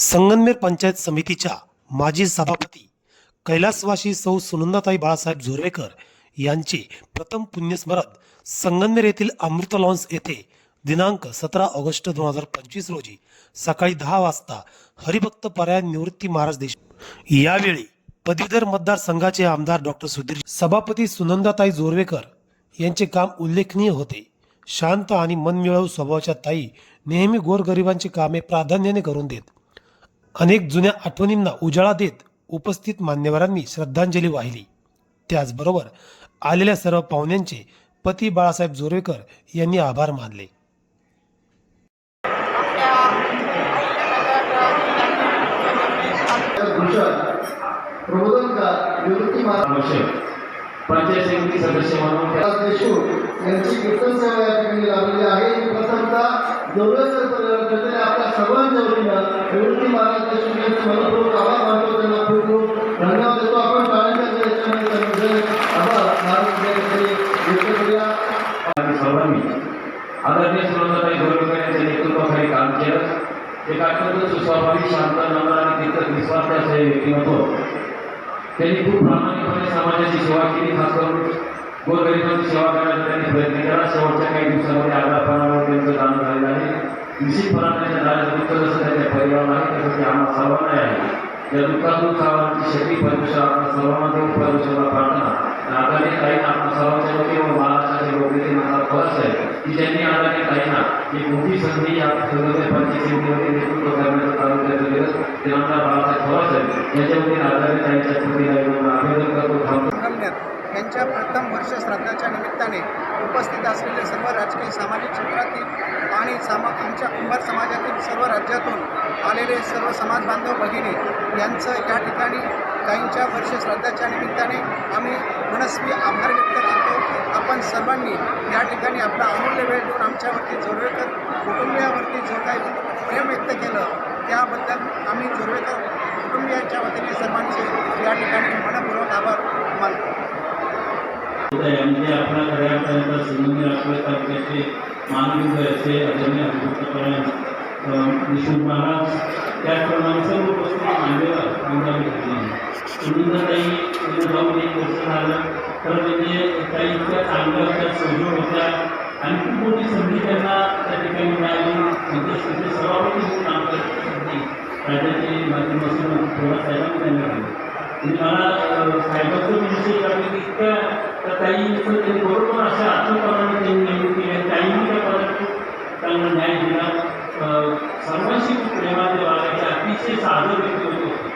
संगनमेर पंचायत समितीच्या माजी सभापती कैलासवासी सौ सुनंदाताई बाळासाहेब झोरवेकर यांचे प्रथम पुण्यस्मरण संगनमेर येथील अमृत लॉन्स येथे दिनांक सतरा ऑगस्ट दोन हजार पंचवीस रोजी सकाळी दहा वाजता हरिभक्त पर्याय निवृत्ती महाराज देश यावेळी पदवीधर मतदारसंघाचे आमदार डॉक्टर सुधीर सभापती सुनंदाताई जोरवेकर यांचे काम उल्लेखनीय होते. शांत आणि मनमिळावू स्वभावाच्या ताई नेहमी गोरगरिबांची कामे प्राधान्याने करून देत. अनेक जुन्या आठवणींना उजाळा देत उपस्थित मान्यवरांनी श्रद्धांजली वाहिली. त्याचबरोबर आलेल्या सर्व पाहुण्यांचे पती बाळासाहेब जोरेकर यांनी आभार मानले. प्रबोधनकार निवृत्ती आवश्यक पंचायत समिती सदस्य म्हणून देशमुख यांची कीर्तन सेवा या ठिकाणी लाभलेली आहे. प्रथमतः परिवारातर्फे आपल्या सर्वांच्या वतीनं निवृत्ती महाराज देशमुख यांचे मनपूर्वक आभार मानतो. त्यांना खूप खूप धन्यवाद देतो. आपण टाळ्यांच्या आभार महाराज करूया. सर्वांनी आदरणीय यांच्या नेतृत्वाखाली काम केलं. एक अत्यंत सुस्वाभाविक शांत नम्र आणि हे व्यक्तिमत्व त्यांनी खूप प्रामाणिकपणे समाजाची सेवा केली खास करून गोरगरिबांची सेवा करण्याचा त्यांनी प्रयत्न केला. शेवटच्या काही दिवसामध्ये आजारपणावर त्यांचं दान झालेलं आहे. निश्चितपणाने त्यांच्या दुःख जसं त्यांच्या परिवाराला आहे. तसं ते आम्हा सर्वांना आहे. या दुःखातून सर्वांची शक्ती परमेश्वर आपण सर्वांना देऊ परमेश्वरला प्रार्थना. आदरणीय ताईना आपण सर्वांच्या वतीने व महाराष्ट्राच्या वतीने माझा फरस आहे. की ज्यांनी आदरणीय ताईना एक मोठी संधी या सदस्य पंचायत यांच्या येऊन करतो थांबतो यांच्या प्रथम वर्ष श्राद्धाच्या निमित्ताने उपस्थित असलेले सर्व राजकीय सामाजिक क्षेत्रातील आणि सामा आमच्या कुंभार समाजातील सर्व राज्यातून आलेले सर्व समाज बांधव भगिनी यांचं या ठिकाणी काहींच्या वर्ष श्राद्धाच्या निमित्ताने आम्ही मनस्वी आभार व्यक्त करतो. आपण सर्वांनी या ठिकाणी आपला अमूल्य वेळ देऊन आमच्यावरती जोडवेकर कुटुंबियावरती जो काही प्रेम व्यक्त केलं. त्याबद्दल आम्ही जोरवेकर कुटुंबियांच्या वतीने सर्वांचे या ठिकाणी मनपूर्वक आभार मानतो. यामध्ये आपला खऱ्या घरापर्यंत संबंधी आपल्या तालुक्याचे मानवी असे आदरणीय हरिभक्तपरायण विष्णू महाराज त्याचप्रमाणे सर्व उपस्थित मान्यवर आमदार सुनंदाताई त्यांना जाऊन एक वर्ष झालं तर म्हणजे त्या इतक्या चांगल्या त्या सजोड होत्या. आणि खूप मोठी संधी त्यांना त्या ठिकाणी मिळाली. म्हणजे सभापती म्हणून काम करण्याची संधी राज्याचे माध्यमातून थोडा साहेबांनी त्यांना दिली म्हणजे मला अ, साहेबांचं विषय लागले की इतक्या त्या ताईंचं ते बरोबर अशा आत्मप्रमाणे त्यांनी नेमणूक केली आणि ताईंनी त्या पदाची त्यांना न्याय दिला. सर्वांशी खूप प्रेमाने वागायचे अतिशय साधं व्यक्ती होते.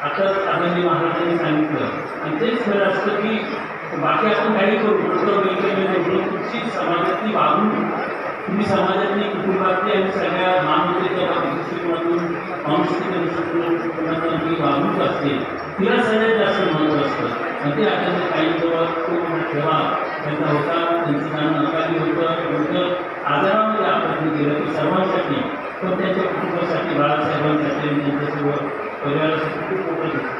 आता आदरणीय महाराजांनी सांगितलं. आणि तेच खरं असतं की बाकी आपण काही करू फक्त वेगवेगळे तुमची समाजातली वागणूक. तुम्ही समाजातली कुटुंबातली आणि सगळ्या मानवतेच्या दृष्टिकोनातून सांस्कृतिक दृष्टिकोनातून वागणूक असते तिला सगळ्यात जास्त महत्त्व असतं. आणि ते अत्यंत काहीजवळ खूप ठेवा त्यांचा होता त्यांचं काम नकारी होतं नंतर आजारामध्ये आपण केलं की सर्वांसाठी पण त्यांच्या कुटुंबासाठी बाळासाहेबांसाठी आणि त्यांच्या सर्व परिवारासाठी खूप मोठं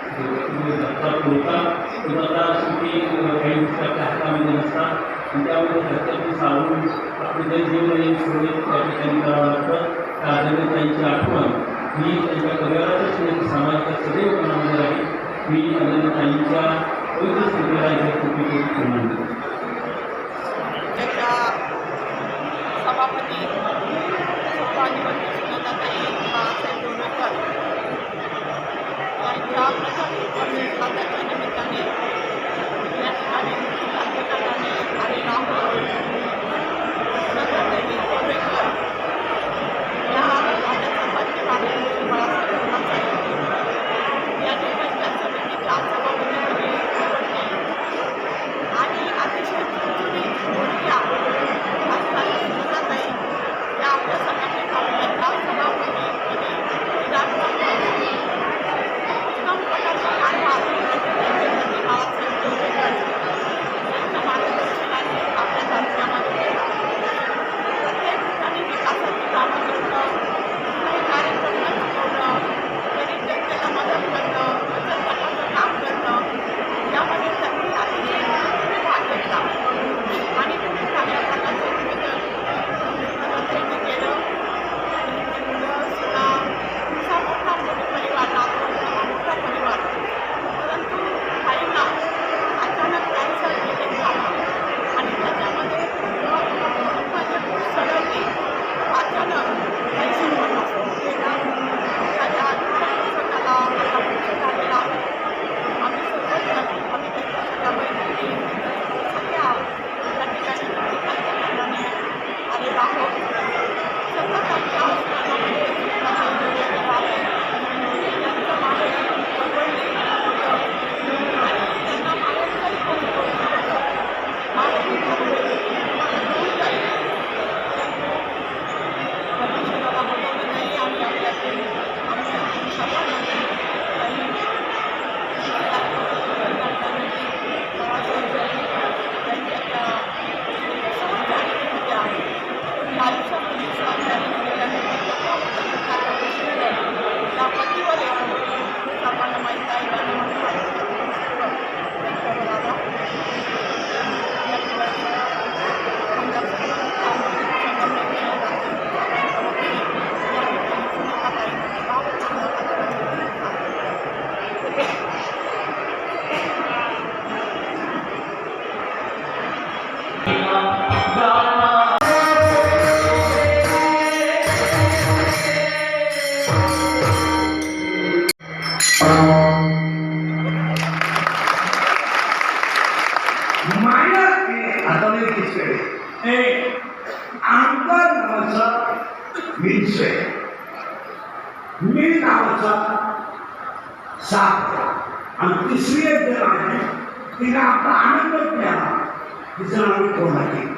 म्हणजे धक्का होता पण आता शेवटी काही गोष्टी आपल्या हातामध्ये नसतात आणि त्यामुळे घरच्यातून सावरून आपले जे जीवन सोडले त्या ठिकाणी करावं लागतं. त्या आदरणीय त्यांची आठवण मी त्यांच्या परिवाराच्याच नाही समाजाच्या सदैव मनामध्ये राहील मी आदरणीय ताईंच्या पवित्र स्थितीला इथे खूप करून मानतो सभापती स्वाधीपती बाळासाहेब यांच्या प्रथम bottle. विषय. मी नावाचा साप आणि तिसरी एक जण आहे तिने आपला आनंद मिळाला. तिचं नाव कोणाची?